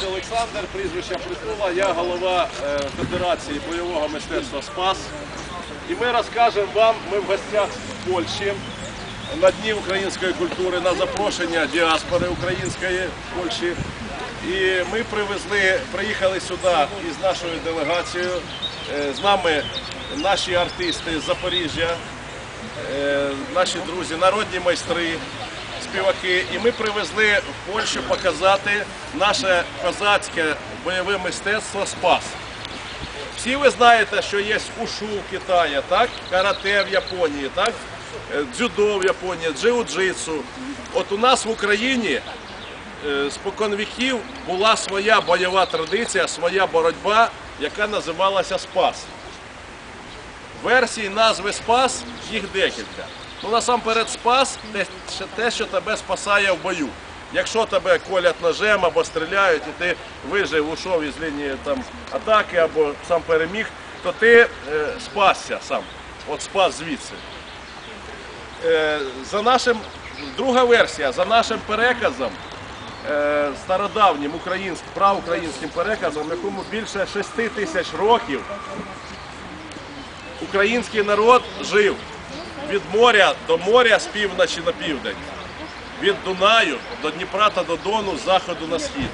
звати Олександр, прізвище Притула, я голова е, Федерації бойового мистецтва Спас. І ми розкажемо вам, ми в гостях в Польщі на Дні української культури, на запрошення діаспори української в Польщі. І ми привезли, приїхали сюди із нашою делегацією. Е, З нами наші артисти з Запоріжжя, е, наші друзі, народні майстри, співаки. І ми привезли в Польщу показати наше козацьке бойове мистецтво Спас. Всі ви знаєте, що є ушу в Китаї, так? карате в Японії, так? Е, дзюдо в Японії, джиу-джитсу. От у нас в Україні е, спокон віків була своя бойова традиція, своя боротьба, яка називалася Спас. Версій назви Спас їх декілька. Ну насамперед Спас те, що- те, що тебе спасає в бою. Якщо тебе колять ножем або стріляють, і ти вижив, ушов із лінії там, атаки або сам переміг, то ти е, спасся сам. От спас звідси. Е, за нашим, друга версія, за нашим переказом, е, стародавнім українським, праукраїнським переказом, якому більше 6 тисяч років український народ жив від моря до моря з півночі на південь, від Дунаю до Дніпра та до Дону з заходу на схід.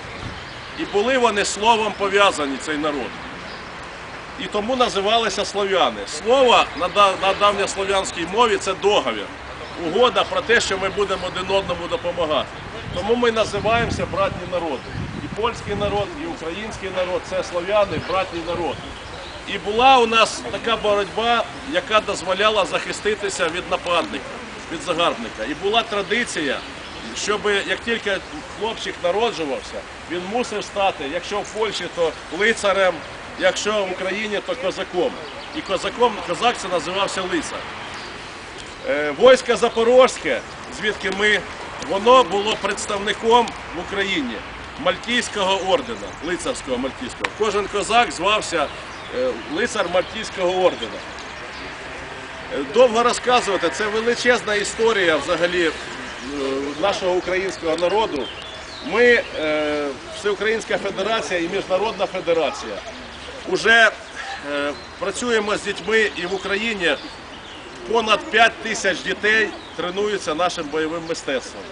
І були вони словом пов'язані, цей народ. І тому називалися слов'яни. Слово на, да- на давньослов'янській мові це договір. Угода про те, що ми будемо один одному допомагати. Тому ми називаємося братні народи. І польський народ, і український народ це слов'яни, братні народи. І була у нас така боротьба, яка дозволяла захиститися від нападника, від загарбника. І була традиція, щоб як тільки хлопчик народжувався, він мусив стати, якщо в Польщі, то лицарем, якщо в Україні, то козаком. І козаком, козак це називався лицар. Е, Войсько Запорозьке, звідки ми, воно було представником в Україні Мальтійського ордена, лицарського Мальтійського. Кожен козак звався лицар Мальтійського ордена. Е, Довго розказувати, це величезна історія взагалі е, нашого українського народу. Ми, е, Всеукраїнська Федерація і Міжнародна Федерація, вже е, працюємо з дітьми і в Україні понад 5 тисяч дітей тренуються нашим бойовим мистецтвом.